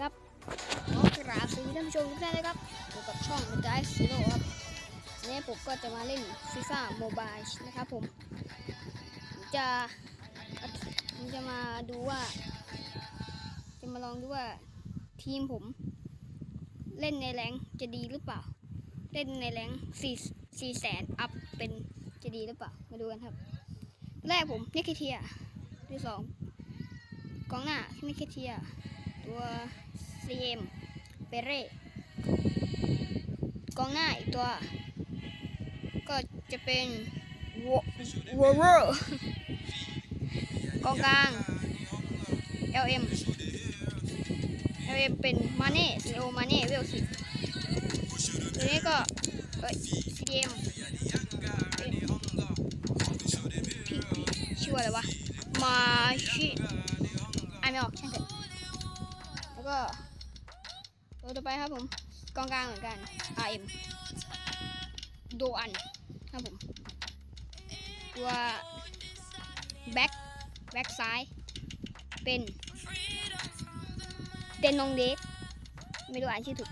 ครับขอกราบสวัสดีท่านผู้ชมทุกท่านนะครับอยู่กับช่องมันได้ซีโร่ครับวันนี้ผมก็จะมาเล่นฟีฟ่าโมบายนะครับผมผมจะผมจะมาดูว่า จะมาลองดูว่าทีมผม เล่นในแรงจะดีหรือเปล่า เล่นในแรงสี่สี่แสนอัพเป็นจะดีหรือเปล่า มาดูกันครับ แรกผมนิคเทียที่สองกองหน้านิคเทีย ตัวซีเอ็มเปเร่กองหน้าอีกตัว ก็จะเป็นวอวอร์กองกลาง LM LM เป็นมาเน่ซีโอมาเน่เวลสิตัวนี้ก็เอ้ย CDM ชื่อ ครับผมกองกลางเหมือนกัน RM โดอันครับผม ตัวแบ็คแบ็คซ้าย เป็นเตนนงเด็กไม่รู้อ่านชื่อถูก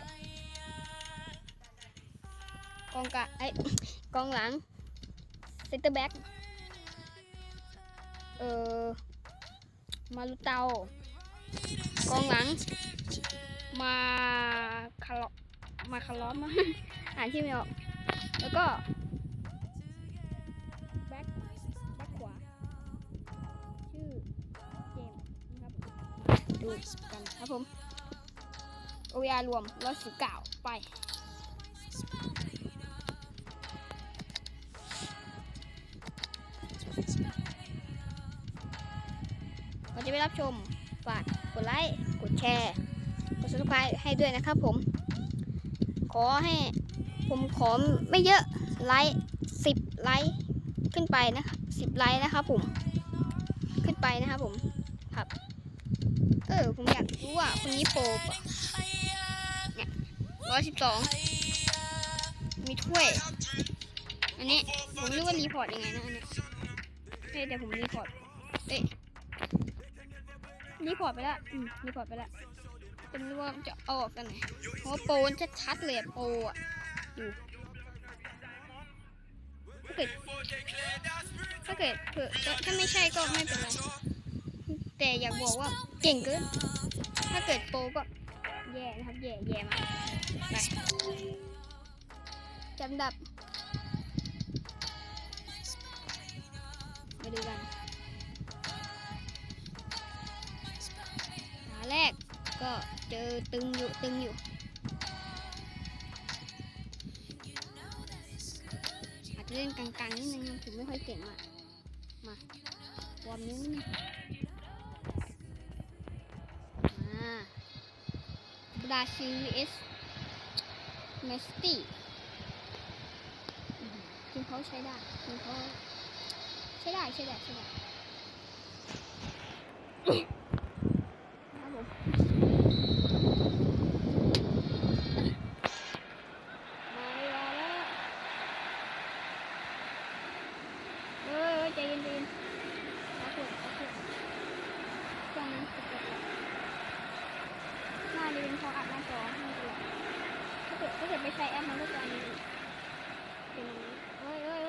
กองกลางไอ้กองหลังเซนเตอร์แบ็คเอ่อมาลุเตากองหลัง มาคาร์ลมาคาร์ลอมมั้งอ่านชื่อไม่ออก แล้วก็แบ็คแบ็คขวาชื่อเจมส์นะครับดูกันครับผมโอยารวมร้อยสิบเก้าไปก่อนจะไปรับชมฝากกดไลค์ กดแชร์ กด subscribe ให้ด้วยนะครับผม ขอให้ผมขอไม่เยอะไลค์สิบไลค์ขึ้นไปนะครับสิบไลค์นะครับผม ขึ้นไปนะครับผมครับ เออผมอยากรู้ว่าคนนี้โปรปะเนี่ยร้อยสิบสองมีถ้วย อันนี้ผมรู้ว่ารีพอร์ตยังไงนะอันนี้เฮ้ยเดี๋ยวผมรีพอร์ตเอ้ยรีพอร์ตไปแล้วอืมรีพอร์ตไปแล้ว จะไม่รู้ว่าจะออกกันไหนเพราะว่าโปรมันชัดๆเลยโปรอะอยู่ถ้าเกิดถ้าเกิดเผื่อถ้าไม่ใช่ก็ไม่เป็นไรแต่อยากบอกว่าเก่งเกินถ้าเกิดโปรก็แย่นะครับแย่แย่มากไปจำดับมาดูกัน เจอตึงอยู่ตึงอยู่อาจจะเล่นกลางๆนิดนึงถึงไม่ค่อยเก่งมากมาวอร์มนิดนึงอ่าบราซิล vs เมสตี้ทีมเขาใช้ได้ทีมเขาใช้ได้ใช้ได้ใช้ได้ครับผม มาเวลาแล้วเออใจเย็นใจเย็นขอโทษขอโทษช่วงนั้นติดแล้วหน้าจะเป็นเพราะอัดหน้าจอไม่เป็นไรถ้าเกิดถ้าเกิด ไม่ใช้แอปมันก็จะมีเป็นอย่างนี้เอ้ยเอ้ย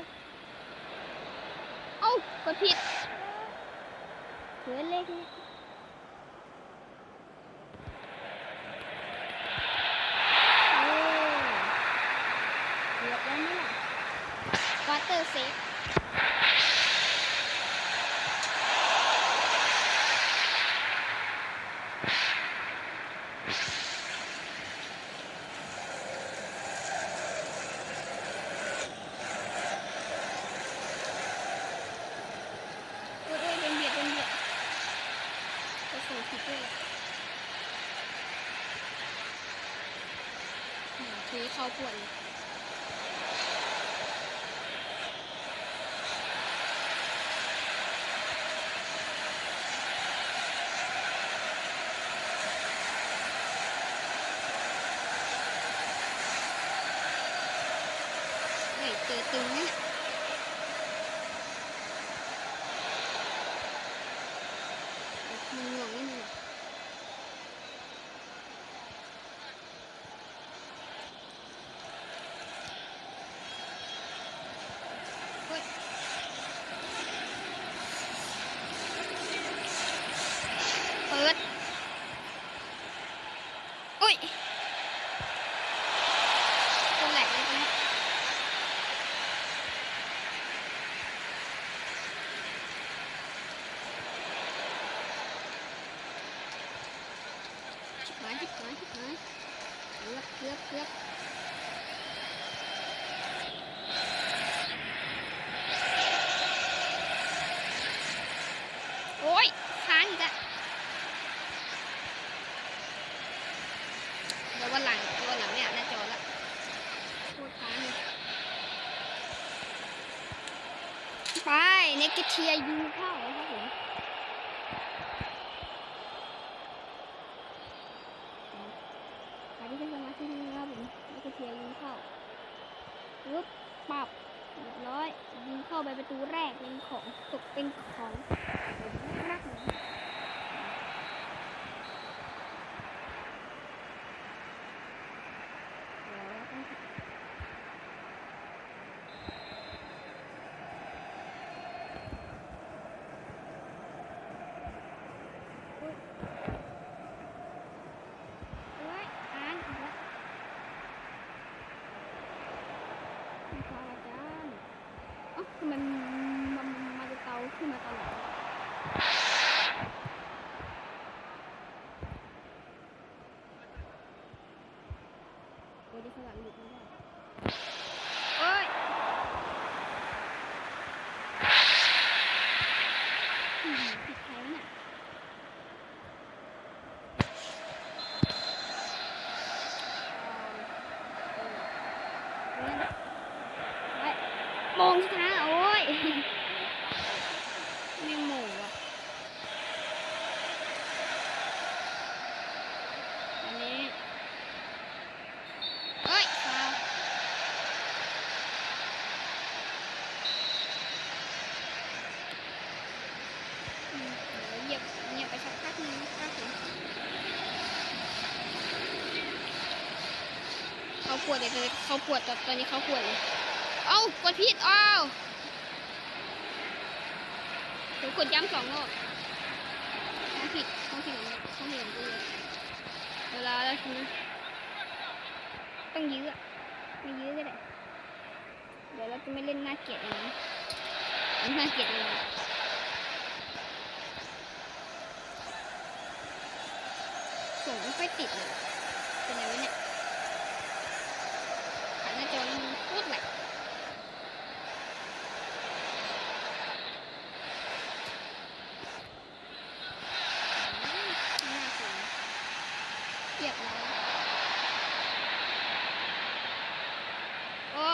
เอ้ากดผิดเหลือเลขนี้เกือบแล้วนี่แหล่ะวัตเตอร์เซฟ โอ้ยโอ้ยโดนเบียดโดนเบียดกระสุนผิดด้วย คือเข้าวดเลยเฮ้ยเจอตึงเนี่ย มันหน่วงนิดนึง หายชิบหาย เกือบเกือบเกือบโอ้ยค้างอีกอะเดี๋ยววันหลังวันหลังเนี่ยหน้าจอละโคตรค้างเลยไปเนกเทียยูเข้าครับผม หาที่เป็นสมาธินะครับ กระเทียร์ยิงเข้าปึ๊บปับเรียบร้อยยิงเข้าไปประตูแรกเป็นของตกเป็นของผมรักหนูเดี๋ยวเราต้องอุ๊ยเอ้ยอ่านอีกแล้ว คุณครูอาจารย์อ๋อทำไมมันมันมาจะเตาขึ้นมาตลอดโอ้ยดิสลัดหลุดไม่ได้โอ้ยอืมผิดใครวะเนี่ย มองช้าโอ้ยม่หมูอะ อันนี้เอ้ยฟาวอืมเดี๋ยวเหยียบเหยียบไปสักพักหนึงนะครับผมเขาปวดเลยเขาปวดตอนตอนนี้เขาปวดเลย เอ้ากดผิดอ้าว ผมกดย้ำสองรอบท้องผิดท้องผิดข้องผิดของกูเลยเวลาแล้วทีนี้ต้องยื้ออะไม่ยื้อก็ได้เดี๋ยวเราจะไม่เล่นหน้าเกียดอย่างนี้อันนี้น่าเกียดเลยส่งไม่ค่อยติดเลยเป็นไงวะเนี่ยผ่านหน้าจอมันโคตรแหลก น่าสนเกียบแล้วโอ้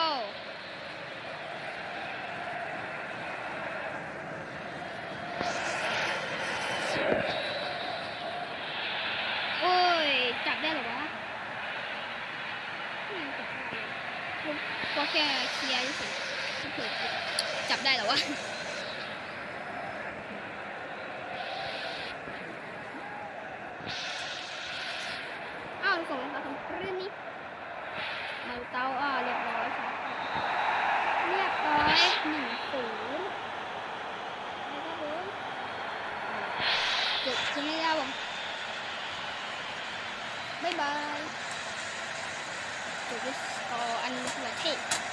โอ้ย จับได้เหรอวะไม่จับได้เลยพว กพวกแค่เคลียร์เฉยๆจับได้หรอวะอ้าวส่งมาทำเรื่องนี้มาดูเตาอ่าเรียบร้อยครับเรียบร้อยหนึ่งศูนย์แล้วก็ผมจบที่นี่แล้วผมบ๊ายบาย จบด้วย